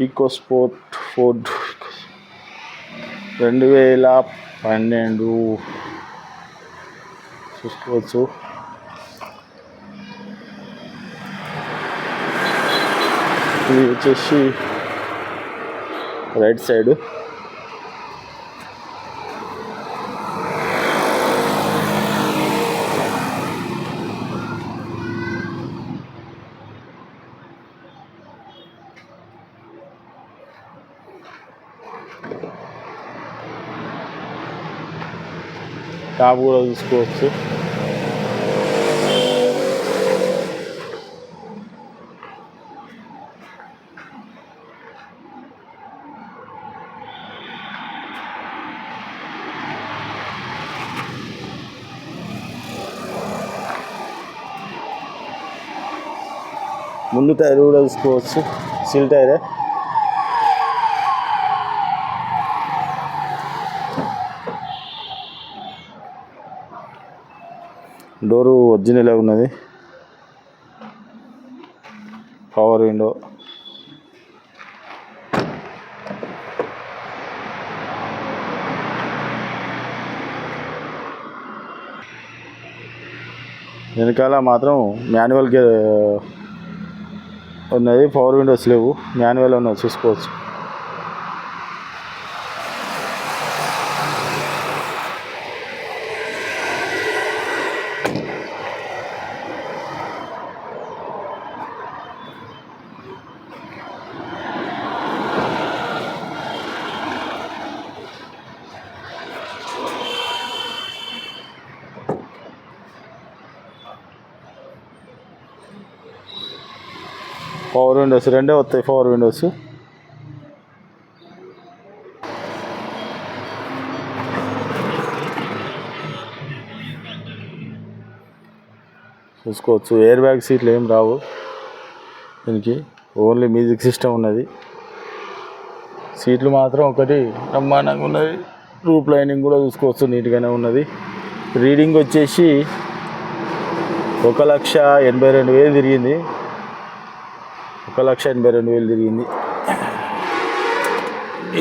EcoSport Ford రెండు వేల పన్నెండు. చూసుకోవచ్చు. ఇది వచ్చేసి రైట్ సైడు. టాప్ కూడా చూసుకోవచ్చు. ముందు టైర్ కూడా చూసుకోవచ్చు. సిల్ టైరే. డోరు ఒరిజినల్ ఉన్నది. పవర్ విండో వెనకాల మాత్రం మాన్యువల్ గే ఉన్నది. పవర్ విండోస్ లేవు. మాన్యువల్ ఉన్నది. చూసుకోవచ్చు. పవర్ విండోస్ రెండే వస్తాయి పవర్ విండోస్ చూసుకోవచ్చు. ఎయిర్ బ్యాగ్ సీట్లు ఏం రావు. దీనికి ఓన్లీ మ్యూజిక్ సిస్టమ్ ఉన్నది. సీట్లు మాత్రం ఒకటి బ్రహ్మాండంగా ఉన్నది. రూప్ లైనింగ్ కూడా చూసుకోవచ్చు నీట్గానే ఉన్నది. రీడింగ్ వచ్చేసి ఒక లక్ష ఎనభై రెండు వేలు తిరిగింది. ఒక లక్ష ఎనభై రెండు వేలు తిరిగింది.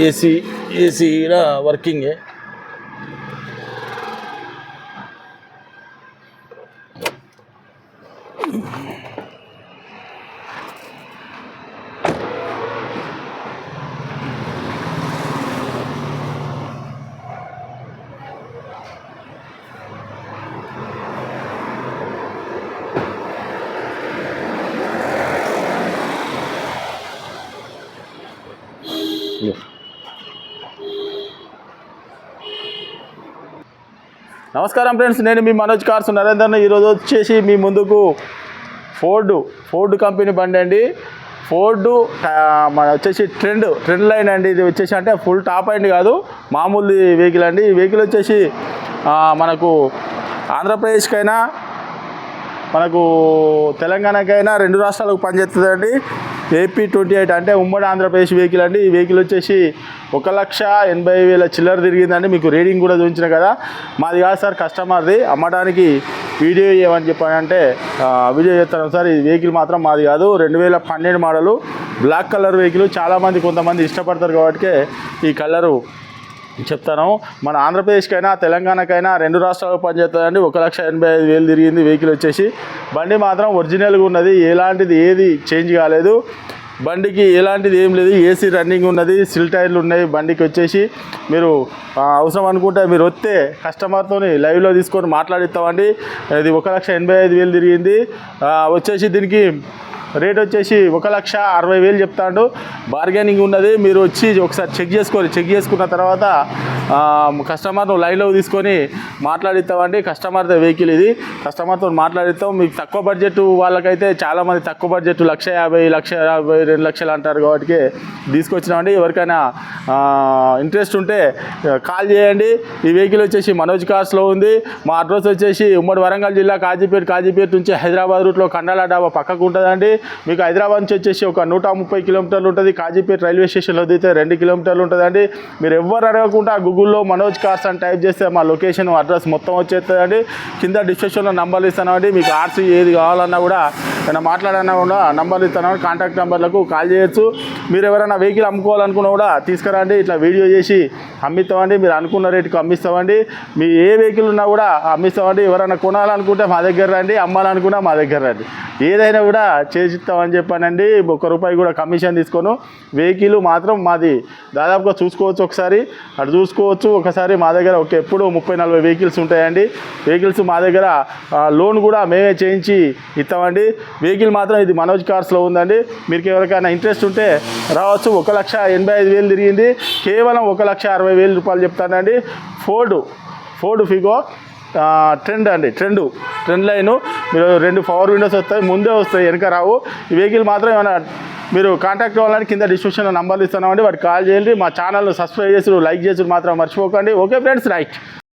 ఏసీ ఏసీ కూడా వర్కింగే నమస్కారం ఫ్రెండ్స్ నేను మీ మనోజ్ కార్స్ నరేందర్ని ఈరోజు వచ్చేసి మీ ముందుకు ఫోర్డు ఫోర్డు కంపెనీ బండి అండి. ఫోర్డు మన వచ్చేసి ట్రెండ్ ట్రెండ్ లైన్ అండి. ఇది వచ్చేసి అంటే ఫుల్ టాప్ అండి కాదు మామూలు వెహికల్ అండి. ఈ వెహికల్ వచ్చేసి మనకు ఆంధ్రప్రదేశ్కైనా మనకు తెలంగాణకైనా రెండు రాష్ట్రాలకు పనిచేస్తుందండి. ఏపీ ట్వంటీ ఎయిట్ అంటే ఉమ్మడి ఆంధ్రప్రదేశ్ వెహికల్ అండి. ఈ వెహికల్ వచ్చేసి ఒక లక్ష ఎనభై వేల చిల్లర తిరిగిందండి. మీకు రీడింగ్ కూడా చూపించిన కదా. మాది కాదు సార్ కస్టమర్ది. అమ్మడానికి వీడియో ఏమని చెప్పానంటే ఆ, వీడియో చేస్తాను సార్. ఈ వెహికల్ మాత్రం మాది కాదు. రెండు వేల పన్నెండు మోడలు. Black colour vehicle. చాలామంది కొంతమంది ఇష్టపడతారు కాబట్టి ఈ కలరు చెప్తాను. మన ఆంధ్రప్రదేశ్కైనా తెలంగాణకైనా రెండు రాష్ట్రాలకు పనిచేస్తుందండి ఒక లక్ష ఎనభై ఐదు వేలు తిరిగింది వెహికల్ వచ్చేసి. బండి మాత్రం ఒరిజినల్గా ఉన్నది. ఎలాంటిది ఏది చేంజ్ కాలేదు. బండికి ఎలాంటిది ఏం లేదు. ఏసీ రన్నింగ్ ఉన్నది. సిల్ టైర్లు ఉన్నాయి. బండికి వచ్చేసి మీరు అవసరం అనుకుంటే మీరు వస్తే కస్టమర్తోని లైవ్లో తీసుకొని మాట్లాడిస్తామండి. ఇది ఒక లక్ష ఎనభై ఐదు వేలు తిరిగింది. వచ్చేసి దీనికి రేట్ వచ్చేసి ఒక లక్ష అరవై వేలు చెప్తాడు. బార్గెనింగ్ ఉన్నది మీరు వచ్చి ఒకసారి చెక్ చేసుకోవాలి చెక్ చేసుకున్న తర్వాత కస్టమర్ను లైన్లో తీసుకొని మాట్లాడిస్తామండి. కస్టమర్తో వెహికల్ ఇది. కస్టమర్తో మాట్లాడిస్తాం. మీకు తక్కువ బడ్జెట్ వాళ్ళకైతే చాలామంది తక్కువ బడ్జెట్ లక్ష యాభై లక్ష యాభై రెండు లక్షలు అంటారు కాబట్టి తీసుకొచ్చినామండి. ఎవరికైనా ఇంట్రెస్ట్ ఉంటే కాల్ చేయండి. ఈ వెహికల్ వచ్చేసి మనోజ్ కార్స్లో ఉంది. మా అడ్రస్ వచ్చేసి ఉమ్మడి వరంగల్ జిల్లా కాజీపేట కాజీపేట నుంచి హైదరాబాద్ రూట్లో కండాల డాబా పక్కకు ఉంటుందండి. మీకు హైదరాబాద్ నుంచి వచ్చేసి ఒక నూట ముప్పై కిలోమీటర్లు ఉంటుంది. కాజీపేట రైల్వే స్టేషన్లో దిగితే రెండు కిలోమీటర్లు ఉంటుందండి మీరు ఎవరు అడగకుండా గూగుల్లో మనోజ్ కార్స్ అని టైప్ చేస్తే మా లొకేషన్ అడ్రస్ మొత్తం వచ్చేస్తుందండి కింద డిస్క్రిప్షన్లో నంబర్లు ఇస్తానండి మీకు ఆర్సీ ఏది కావాలన్నా కూడా ఏమైనా మాట్లాడన్నా కూడా నంబర్లు ఇస్తాను కాంటాక్ట్ నెంబర్లకు కాల్ చేయొచ్చు. మీరు ఎవరైనా వెహికల్ అమ్ముకోవాలనుకున్నా కూడా తీసుకురండి. ఇట్లా వీడియో చేసి అమ్మిస్తామండి. మీరు అనుకున్న రేటుకి అమ్మిస్తామండి. మీ ఏ వెహికల్ ఉన్నా కూడా అమ్మిస్తామండి. ఎవరైనా కొనాలనుకుంటే మా దగ్గర రండి. అమ్మాలనుకున్నా మా దగ్గర రండి. ఏదైనా కూడా చేసిస్తామని చెప్పానండి. ఒక్క రూపాయి కూడా కమిషన్ తీసుకోను. వెహికల్ మాత్రం మాది దాదాపుగా చూసుకోవచ్చు ఒకసారి. అటు చూసుకోవచ్చు. ఒకసారి మా దగ్గర ఒక ఎప్పుడు ముప్పై నలభై వెహికల్స్ ఉంటాయండి. వెహికల్స్ మా దగ్గర లోన్ కూడా మేమే చేయించి ఇస్తామండి. వెహికల్ మాత్రం ఇది మనోజ్ కార్స్లో ఉందండి. మీకు ఎవరికైనా ఇంట్రెస్ట్ ఉంటే రావచ్చు. ఒక లక్ష ఎనభై ఐదు వేలు తిరిగింది. కేవలం ఒక లక్ష అరవై వేలు రూపాయలు చెప్తానండి. ఫోర్డు ఫోర్డు ఫిగో ట్రెండ్ అండి ట్రెండ్ ట్రెండ్ లైను. మీరు రెండు పవర్ విండోస్ వస్తాయి ముందే వస్తాయి వెనక రావు. ఈ వెహికల్ మాత్రం ఏమైనా మీరు కాంటాక్ట్ అవ్వాలని కింద డిస్క్రిప్షన్లో నంబర్లు ఇస్తున్నామండి. వాటికి కాల్ చేయండి. మా ఛానల్ను సబ్స్క్రైబ్ చేసి లైక్ చేసి మాత్రం మర్చిపోకండి. Okay friends right